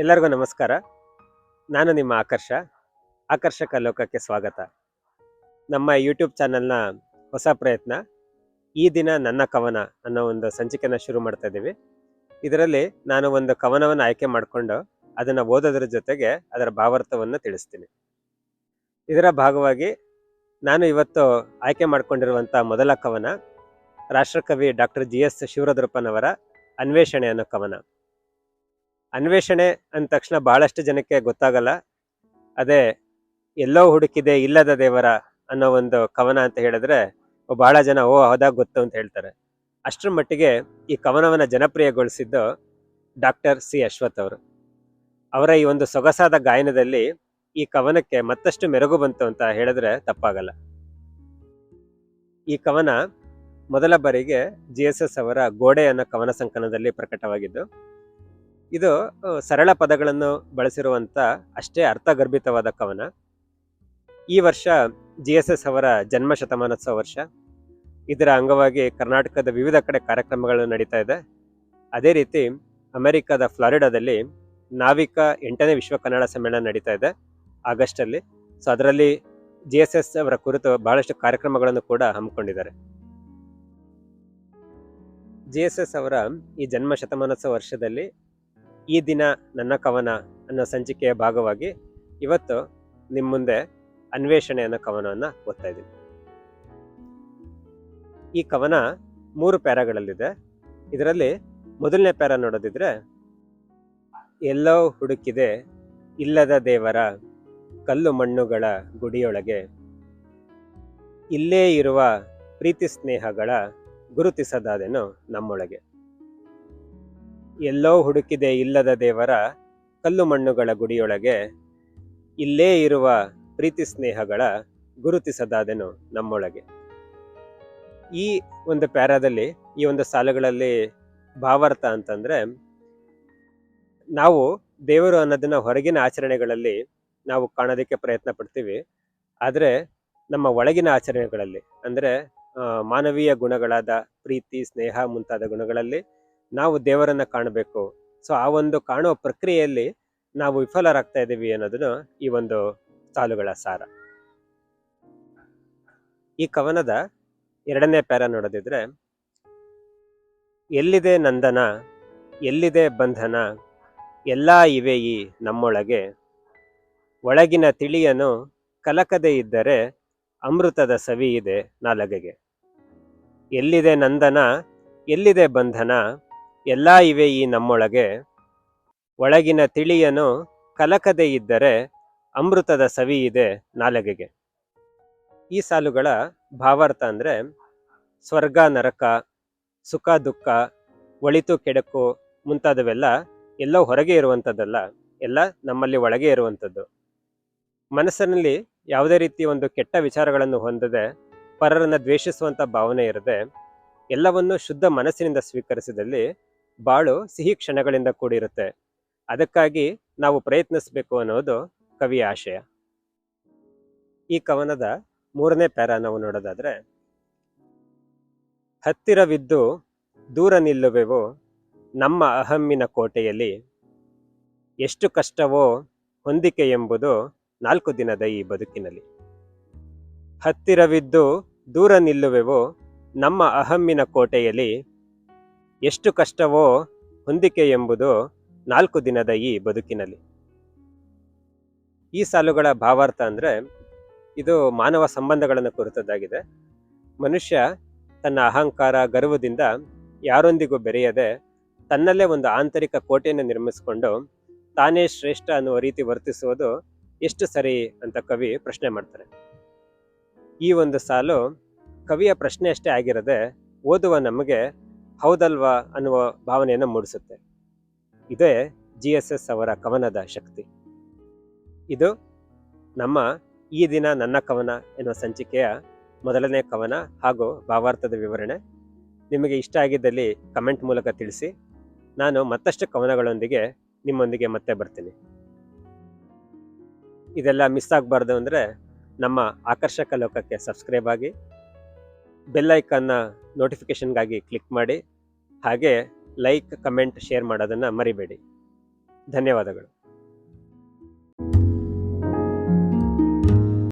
ಎಲ್ಲರಿಗೂ ನಮಸ್ಕಾರ. ನಾನು ನಿಮ್ಮ ಆಕರ್ಷ. ಆಕರ್ಷಕ ಲೋಕಕ್ಕೆ ಸ್ವಾಗತ. ನಮ್ಮ ಯೂಟ್ಯೂಬ್ ಚಾನಲ್ನ ಹೊಸ ಪ್ರಯತ್ನ, ಈ ದಿನ ನನ್ನ ಕವನ ಅನ್ನೋ ಒಂದು ಸಂಚಿಕೆನ ಶುರು ಮಾಡ್ತಾ ಇದ್ದೀವಿ. ಇದರಲ್ಲಿ ನಾನು ಒಂದು ಕವನವನ್ನು ಆಯ್ಕೆ ಮಾಡಿಕೊಂಡು ಅದನ್ನು ಓದೋದ್ರ ಜೊತೆಗೆ ಅದರ ಭಾವಾರ್ಥವನ್ನು ತಿಳಿಸ್ತೀನಿ. ಇದರ ಭಾಗವಾಗಿ ನಾನು ಇವತ್ತು ಆಯ್ಕೆ ಮಾಡಿಕೊಂಡಿರುವಂಥ ಮೊದಲ ಕವನ ರಾಷ್ಟ್ರಕವಿ ಡಾಕ್ಟರ್ ಜಿ ಎಸ್ ಶಿವರದ್ರಪ್ಪನವರ ಅನ್ವೇಷಣೆ ಅನ್ನೋ ಕವನ. ಅನ್ವೇಷಣೆ ಅಂದ ತಕ್ಷಣ ಬಹಳಷ್ಟು ಜನಕ್ಕೆ ಗೊತ್ತಾಗಲ್ಲ. ಅದೇ ಎಲ್ಲೋ ಹುಡುಕಿದೆ, ಇಲ್ಲದ ದೇವರ ಅನ್ನೋ ಒಂದು ಕವನ ಅಂತ ಹೇಳಿದ್ರೆ ಬಹಳ ಜನ ಓ ಹೌದಾಗ ಗೊತ್ತು ಅಂತ ಹೇಳ್ತಾರೆ. ಅಷ್ಟರ ಮಟ್ಟಿಗೆ ಈ ಕವನವನ್ನು ಜನಪ್ರಿಯಗೊಳಿಸಿದ್ದು ಡಾಕ್ಟರ್ ಸಿ ಅಶ್ವಥ್ ಅವರು. ಅವರ ಈ ಒಂದು ಸೊಗಸಾದ ಗಾಯನದಲ್ಲಿ ಈ ಕವನಕ್ಕೆ ಮತ್ತಷ್ಟು ಮೆರುಗು ಬಂತು ಅಂತ ಹೇಳಿದ್ರೆ ತಪ್ಪಾಗಲ್ಲ. ಈ ಕವನ ಮೊದಲ ಬಾರಿಗೆ ಜಿ ಎಸ್ ಎಸ್ ಅವರ ಗೋಡೆ ಅನ್ನೋ ಕವನ ಸಂಕಲನದಲ್ಲಿ ಪ್ರಕಟವಾಗಿದ್ದು ಇದು ಸರಳ ಪದಗಳನ್ನು ಬಳಸಿರುವಂಥ ಅಷ್ಟೇ ಅರ್ಥಗರ್ಭಿತವಾದ ಕವನ. ಈ ವರ್ಷ ಜಿ ಎಸ್ ಎಸ್ ಅವರ ಜನ್ಮ ಶತಮಾನೋತ್ಸವ ವರ್ಷ. ಇದರ ಅಂಗವಾಗಿ ಕರ್ನಾಟಕದ ವಿವಿಧ ಕಡೆ ಕಾರ್ಯಕ್ರಮಗಳು ನಡೀತಾ ಇದೆ. ಅದೇ ರೀತಿ ಅಮೆರಿಕದ ಫ್ಲಾರಿಡಾದಲ್ಲಿ ನಾವಿಕ ಎಂಟನೇ ವಿಶ್ವ ಕನ್ನಡ ಸಮ್ಮೇಳನ ನಡೀತಾ ಇದೆ ಆಗಸ್ಟಲ್ಲಿ. ಸೊ, ಅದರಲ್ಲಿ ಜಿ ಎಸ್ ಎಸ್ ಅವರ ಕುರಿತು ಬಹಳಷ್ಟು ಕಾರ್ಯಕ್ರಮಗಳನ್ನು ಕೂಡ ಹಮ್ಮಿಕೊಂಡಿದ್ದಾರೆ. ಜಿ ಎಸ್ ಎಸ್ ಅವರ ಈ ಜನ್ಮ ಶತಮಾನೋತ್ಸವ ವರ್ಷದಲ್ಲಿ ಈ ದಿನ ನನ್ನ ಕವನ ಅನ್ನೋ ಸಂಚಿಕೆಯ ಭಾಗವಾಗಿ ಇವತ್ತು ನಿಮ್ಮ ಮುಂದೆ ಅನ್ವೇಷಣೆ ಅನ್ನೋ ಕವನವನ್ನು ಓದ್ತಾ ಇದ್ದೀನಿ. ಈ ಕವನ ಮೂರು ಪ್ಯಾರಾಗಳಲ್ಲಿದೆ. ಇದರಲ್ಲಿ ಮೊದಲನೇ ಪ್ಯಾರ ನೋಡೋದಿದ್ರೆ, ಎಲ್ಲೋ ಹುಡುಕಿದೆ ಇಲ್ಲದ ದೇವರ ಕಲ್ಲು ಮಣ್ಣುಗಳ ಗುಡಿಯೊಳಗೆ ಇಲ್ಲೇ ಇರುವ ಪ್ರೀತಿ ಸ್ನೇಹಗಳ ಗುರುತಿಸದಾದೆನು ನಮ್ಮೊಳಗೆ. ಎಲ್ಲೋ ಹುಡುಕಿದೆ ಇಲ್ಲದ ದೇವರ ಕಲ್ಲು ಮಣ್ಣುಗಳ ಗುಡಿಯೊಳಗೆ ಇಲ್ಲೇ ಇರುವ ಪ್ರೀತಿ ಸ್ನೇಹಗಳ ಗುರುತಿಸದಾದೆನು ನಮ್ಮೊಳಗೆ. ಈ ಒಂದು ಪ್ಯಾರಾದಲ್ಲಿ, ಈ ಒಂದು ಸಾಲುಗಳಲ್ಲಿ ಭಾವಾರ್ಥ ಅಂತಂದ್ರೆ, ನಾವು ದೇವರು ಅನ್ನೋದನ್ನ ಹೊರಗಿನ ಆಚರಣೆಗಳಲ್ಲಿ ನಾವು ಕಾಣೋದಕ್ಕೆ ಪ್ರಯತ್ನ ಪಡ್ತೀವಿ. ಆದರೆ ನಮ್ಮ ಒಳಗಿನ ಆಚರಣೆಗಳಲ್ಲಿ, ಅಂದ್ರೆ ಮಾನವೀಯ ಗುಣಗಳಾದ ಪ್ರೀತಿ, ಸ್ನೇಹ ಮುಂತಾದ ಗುಣಗಳಲ್ಲಿ ನಾವು ದೇವರನ್ನ ಕಾಣಬೇಕು. ಸೊ ಆ ಒಂದು ಕಾಣುವ ಪ್ರಕ್ರಿಯೆಯಲ್ಲಿ ನಾವು ವಿಫಲರಾಗ್ತಾ ಇದ್ದೀವಿ ಅನ್ನೋದನ್ನು ಈ ಒಂದು ಸಾಲುಗಳ ಸಾರ. ಈ ಕವನದ ಎರಡನೇ ಪ್ಯಾರ ನೋಡೋದಿದ್ರೆ, ಎಲ್ಲಿದೆ ನಂದನ, ಎಲ್ಲಿದೆ ಬಂಧನ, ಎಲ್ಲ ಇವೆ ಈ ನಮ್ಮೊಳಗೆ. ಒಳಗಿನ ತಿಳಿಯನು ಕಲಕದೇ ಇದ್ದರೆ ಅಮೃತದ ಸವಿ ಇದೆ ನಾಲಗೆಗೆ. ಎಲ್ಲಿದೆ ನಂದನ, ಎಲ್ಲಿದೆ ಬಂಧನ ಎಲ್ಲ ಇವೆ ಈ ನಮ್ಮೊಳಗೆ. ಒಳಗಿನ ತಿಳಿಯನು ಕಲಕದೆ ಇದ್ದರೆ ಅಮೃತದ ಸವಿ ಇದೆ ನಾಲಗೆಗೆ. ಈ ಸಾಲುಗಳ ಭಾವಾರ್ಥ ಅಂದರೆ ಸ್ವರ್ಗ, ನರಕ, ಸುಖ, ದುಃಖ, ಒಳಿತು, ಕೆಡಕು ಮುಂತಾದವೆಲ್ಲ ಎಲ್ಲೋ ಹೊರಗೆ ಇರುವಂಥದ್ದಲ್ಲ, ಎಲ್ಲ ನಮ್ಮಲ್ಲಿ ಒಳಗೆ ಇರುವಂಥದ್ದು. ಮನಸ್ಸಿನಲ್ಲಿ ಯಾವುದೇ ರೀತಿ ಒಂದು ಕೆಟ್ಟ ವಿಚಾರಗಳನ್ನು ಹೊಂದದೆ, ಪರರನ್ನು ದ್ವೇಷಿಸುವಂಥ ಭಾವನೆ ಇರದೆ, ಎಲ್ಲವನ್ನು ಶುದ್ಧ ಮನಸ್ಸಿನಿಂದ ಸ್ವೀಕರಿಸಿದಲ್ಲಿ ಬಾಳು ಸಿಹಿ ಕ್ಷಣಗಳಿಂದ ಕೂಡಿರುತ್ತೆ. ಅದಕ್ಕಾಗಿ ನಾವು ಪ್ರಯತ್ನಿಸಬೇಕು ಅನ್ನೋದು ಕವಿಯ ಆಶಯ. ಈ ಕವನದ ಮೂರನೇ ಪ್ಯಾರ ನಾವು ನೋಡೋದಾದ್ರೆ, ಹತ್ತಿರವಿದ್ದು ದೂರ ನಿಲ್ಲುವೆವು ನಮ್ಮ ಅಹಮ್ಮಿನ ಕೋಟೆಯಲ್ಲಿ ಎಷ್ಟು ಕಷ್ಟವೋ ಹೊಂದಿಕೆ ಎಂಬುದು ನಾಲ್ಕು ದಿನದ ಈ ಬದುಕಿನಲ್ಲಿ. ಹತ್ತಿರವಿದ್ದು ದೂರ ನಿಲ್ಲುವೆವು ನಮ್ಮ ಅಹಮ್ಮಿನ ಕೋಟೆಯಲ್ಲಿ ಎಷ್ಟು ಕಷ್ಟವೋ ಹೊಂದಿಕೆ ಎಂಬುದು ನಾಲ್ಕು ದಿನದ ಈ ಬದುಕಿನಲ್ಲಿ. ಈ ಸಾಲುಗಳ ಭಾವಾರ್ಥ ಅಂದರೆ ಇದು ಮಾನವ ಸಂಬಂಧಗಳನ್ನು ಕುರಿತದ್ದಾಗಿದೆ. ಮನುಷ್ಯ ತನ್ನ ಅಹಂಕಾರ, ಗರ್ವದಿಂದ ಯಾರೊಂದಿಗೂ ಬೆರೆಯದೆ ತನ್ನಲ್ಲೇ ಒಂದು ಆಂತರಿಕ ಕೋಟೆಯನ್ನು ನಿರ್ಮಿಸಿಕೊಂಡು ತಾನೇ ಶ್ರೇಷ್ಠ ಅನ್ನುವ ರೀತಿ ವರ್ತಿಸುವುದು ಎಷ್ಟು ಸರಿ ಅಂತ ಕವಿ ಪ್ರಶ್ನೆ ಮಾಡ್ತಾರೆ. ಈ ಒಂದು ಸಾಲು ಕವಿಯ ಪ್ರಶ್ನೆ ಅಷ್ಟೇ ಆಗಿರದೆ ಓದುವ ನಮಗೆ ಹೌದಲ್ವಾ ಅನ್ನುವ ಭಾವನೆಯನ್ನು ಮೂಡಿಸುತ್ತೆ. ಇದೇ ಜಿ ಎಸ್ ಎಸ್ ಅವರ ಕವನದ ಶಕ್ತಿ. ಇದು ನಮ್ಮ ಈ ದಿನ ನನ್ನ ಕವನ ಎನ್ನುವ ಸಂಚಿಕೆಯ ಮೊದಲನೇ ಕವನ ಹಾಗೂ ಭಾವಾರ್ಥದ ವಿವರಣೆ. ನಿಮಗೆ ಇಷ್ಟ ಆಗಿದ್ದಲ್ಲಿ ಕಮೆಂಟ್ ಮೂಲಕ ತಿಳಿಸಿ. ನಾನು ಮತ್ತಷ್ಟು ಕವನಗಳೊಂದಿಗೆ ನಿಮ್ಮೊಂದಿಗೆ ಮತ್ತೆ ಬರ್ತೀನಿ. ಇದೆಲ್ಲ ಮಿಸ್ ಆಗಬಾರ್ದು ಅಂದರೆ ನಮ್ಮ ಆಕರ್ಷಕ ಲೋಕಕ್ಕೆ ಸಬ್ಸ್ಕ್ರೈಬ್ ಆಗಿ, ಬೆಲ್ ಐಕನ್ನ ನೋಟಿಫಿಕೇಷನ್ಗಾಗಿ ಕ್ಲಿಕ್ ಮಾಡಿ. ಹಾಗೆ ಲೈಕ್ ಕಮೆಂಟ್ ಶೇರ್ ಮಾಡೋದನ್ನು ಮರಿಬೇಡಿ. ಧನ್ಯವಾದಗಳು.